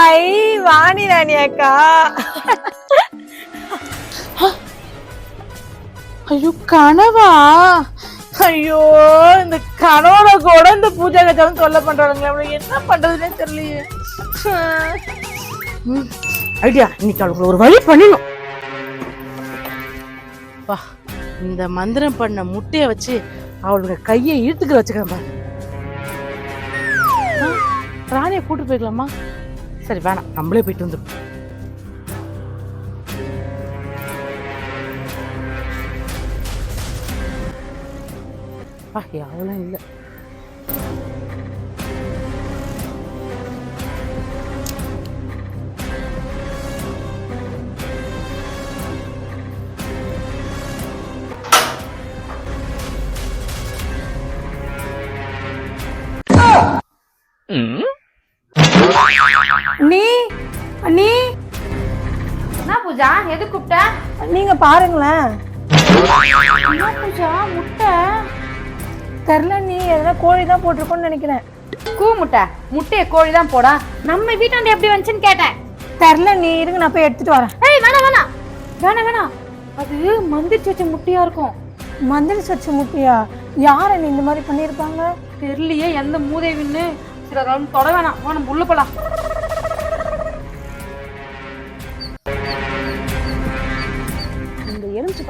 High Vani ராணி அக்கா. ஐயோ கனவா? ஐயோ இந்த கனவுல கூட இந்த பூஜா கச்சாலும் தொல்லை பண்றாங்களே என்ன பண்றதுன்னே தெரியலையே. ஐடியா இன்னைக்கு அவளுக்கு ஒரு வழி பண்ணிடணும் வா இந்த மந்திரம் பண்ண முட்டைய வச்சு அவளுக்கு கையை இழுத்துக்கிற வச்சுக்கிறேன் பாரு. ராணியை கூட்டு போய்க்கலாமா? சரி வேணாம் நம்மளே போயிட்டு வந்துடும் பா எவ்வளோ இல்லை நீ நீ என்ன பூஜா எது கூப்பிட்ட? நீங்க பாருங்களேன். என்ன பூஜா முட்டை? தெரில நீ எதனா கோழி தான் போட்டிருக்கோன்னு நினைக்கிறேன். கூ முட்டை. முட்டையை கோழி தான் போடா. நம்ம வீட்டாண்ட எப்படி வந்துச்சுன்னு கேட்டேன். தெரில நீ இருங்க நான் போய் எடுத்துட்டு வரேன். ஏய் வேணாம் வேணாம். வேணாம் வேணாம். அது மந்திரிச்சு வச்ச முட்டையா இருக்கும். மந்திரி சச்ச முட்டையா? யாரை நீ இந்த மாதிரி பண்ணியிருப்பாங்க? தெரியலையே எந்த மூதேவின்னு. சில தொட வேணாம். நம்ம உள்ள போலாம்.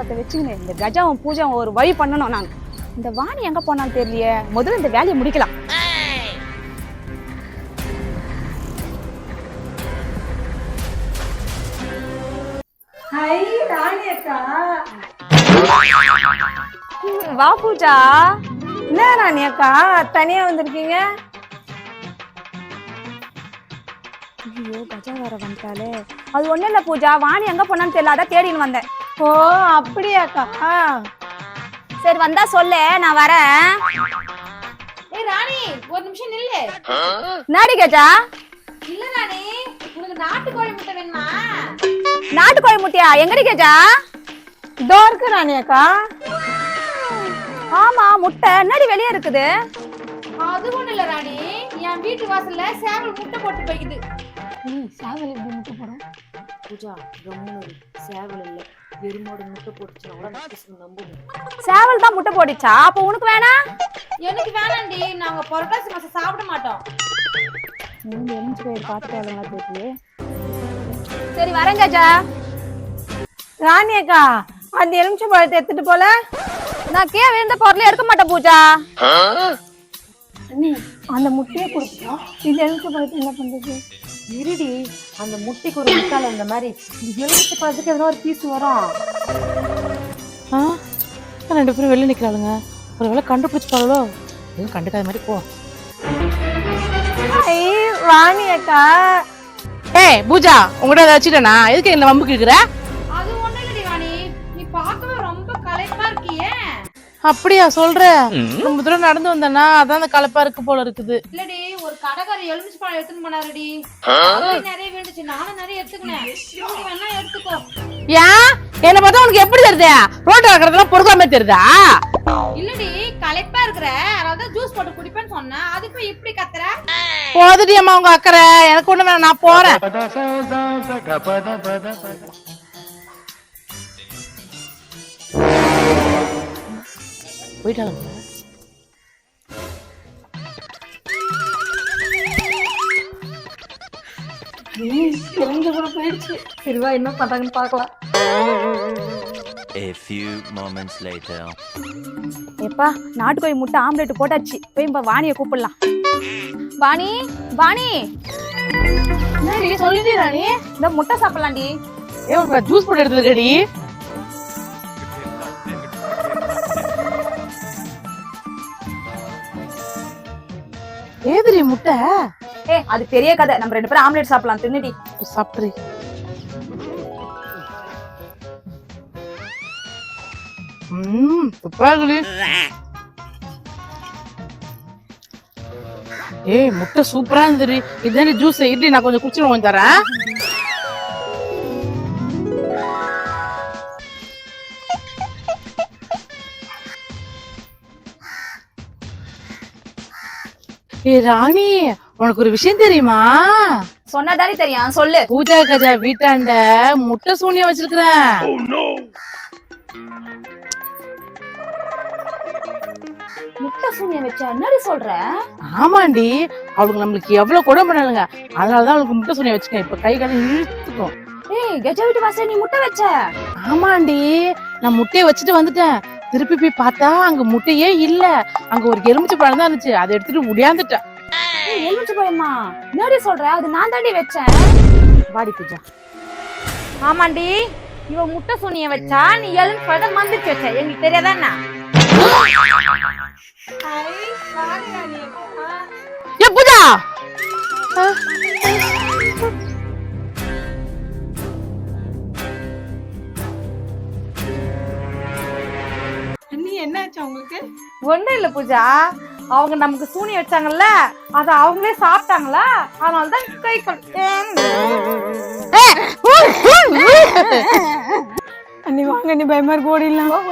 பத்தை வச்சுக்கின்னு இந்த கஜாவும் பூஜாவும் ஒரு வழி பண்ணணும் நாங்க இந்த வாணி எங்க போனான்னு தெரியலையே. முதல்ல இந்த வேலையை முடிக்கலாம். வா பூஜா. என்ன ராணி அக்கா தனியா வந்திருக்கீங்க? ஐயோ கஜா வேற வந்துட்டாலே அது ஒண்ணும் இல்ல பூஜா. வாணி எங்க போனான்னு தெரியல அதான் தேடின்னு வந்தேன். ஓ அப்படியாக்கா? சரி வந்தா சொல்லு நான் வரேன். ஏய் ராணி ஒரு நிமிஷம் நில்லு. நாடி கஜா இல்ல ராணி உனக்கு நாட்டுக்கோழி முட்டை வேணுமா? நாட்டுக்கோழி முட்டையா? எங்கடி கஜா இதோ இருக்கு ராணி அக்கா. ஆமா முட்டை. என்னடி வெளியே இருக்குது? அது ஒண்ணு இல்ல ராணி. என் வீட்டு வாசல்ல சேவல் முட்டை போட்டு போய்க்குது. சாவல் எப்படி முட்டை போடும்? பூஜா கம்முனு சேவல் இல்ல. எருமோட முட்டை போட்டுச்சுன்னா கூட நான் நம்புவேன் சேவல் தான் முட்டை போட்டுச்சா? அப்ப உனக்கு வேணாம் எனக்கு வேணாண்டி. நாங்க புரட்டாசி மாசம் சாப்பிட மாட்டோம். நீங்க பார்த்துட்டு வரலாம் தெரியலையே சரி வரேன் கஜா ராணி அக்கா அந்த எலுமிச்சை பழத்தை எடுத்துட்டு போல? நான் கீழே விழுந்த பொருளே எடுக்க மாட்டேன் பூஜா. அந்த முட்டையை கொடுத்தோம் இந்த எலுமிச்சை பழத்தை என்ன பண்றது? இருடி அந்த முட்டைக்கு ஒரு முட்டால இந்த மாதிரி எலுமிச்சை பழத்துக்கு எதனா ஒரு பீஸ் வரும். ஆ? ரெண்டு பேரும் வெளில நிற்கிறாளுங்க ஒரு வேளை கண்டுபிடிச்சிப்பாளோ எதுவும் கண்டுக்காத மாதிரி போ. ராணி அக்கா. ஏய் பூஜா உங்கள்கிட்ட அதை வச்சுட்டேனா? எதுக்கு இந்த வம்புக்கு இருக்கிற? அப்படியா சொல்ற. ரொம்ப தூரம் நடந்து வந்தேனா அதான் அந்த கலப்பா இருக்கு போல இருக்குது. இல்லடி ஒரு கடைக்கார எலுமிச்சை பழம் எடுத்துன்னு போனாருடி. நிறைய வேண்டுச்சு நானும் நிறைய எடுத்துக்கினேன் வேணா எடுத்துக்கோ. ஏன்? என்ன பார்த்தா உனக்கு எப்படி தெரியுது? ரோட்ல இருக்கிறதெல்லாம் பொறுக்காம தெரியுதா? இல்லடி களைப்பா இருக்கிற அதாவது ஜூஸ் போட்டு குடிப்பேன்னு சொன்னேன். அதுக்கு இப்படி கத்துற? போதுடி அம்மா உங்க அக்கறை. எனக்கு ஒண்ணு வேணாம் நான் போறேன். போயிட்டாங்க. போயிடுச்சு. சரிவா என்ன பண்றாங்கன்னு பார்க்கலாம். A few moments later. எப்பா நாட்டுக்கோழி முட்டை ஆம்லெட் போட்டாச்சு. போய் இப்ப வாணியை கூப்பிடலாம். வாணி வாணி. சொல்லிட்டு ராணி இந்த முட்டை சாப்பிடலாம்டி. ஜூஸ் போட்டு எடுத்துருக்கடி ஏதுடி முட்டை? ஏ அது பெரிய கதை. நம்ம ரெண்டு பேரும் ஆம்லெட் சாப்பிடலாம். தின்னுடி. சாப்பிட்ரு ம் சூப்பரா இருக்குடி. ஏய் முட்டை சூப்பரா இருந்துடி இதுதானே ஜூஸ் இட்லி? நான் கொஞ்சம் குடிச்சு கொஞ்சம் தரேன். ஏய் ராணி உனக்கு ஒரு விஷயம் தெரியுமா? சொன்னாதானே தெரியும். சொல்லு. பூஜா கஜா வீட்டாண்ட முட்டை சூனியம் வச்சிருக்கிறேன். முட்டை சூனியம் வச்சா என்னடி சொல்ற? ஆமாண்டி அவளுக்கு நம்மளுக்கு எவ்வளவு கூட பண்ணலுங்க அதனாலதான் அவளுக்கு முட்டை சூனியம் வச்சுக்கேன் இப்ப கை காலம் இழுத்துக்கும். ஏய் கஜா வீட்டு வாசல் நீ முட்டை வச்ச? ஆமாண்டி நான் முட்டையை வச்சுட்டு வந்துட்டேன். திருப்பி போய் பார்த்தா அங்க முட்டையே இல்ல. அங்க ஒரு எலுமிச்சை பழம் தான் இருந்துச்சு. அதை எடுத்துட்டு முடியாந்துட்டேன் ஏய் எலுமிச்சு போயம்மா என்னடி சொல்ற? அது நான் தாண்டி வச்சேன். வாடி பூஜா. ஆமாண்டி இவ முட்டை சூனிய வச்சா நீ எலும்பு பழத்தை மந்திரிச்சு வச்ச. எங்களுக்கு தெரியாதா என்ன? ஏ பூஜா! என்னாச்சு உங்களுக்கு? ஒண்ணும் இல்ல பூஜா. அவங்க நமக்கு சூனி வச்சாங்கல்ல அத அவங்களே சாப்பிட்டாங்களா? அதனாலதான் கை அண்ணி வாங்க நீ பயமா இருக்கு ஓடிடலாம்.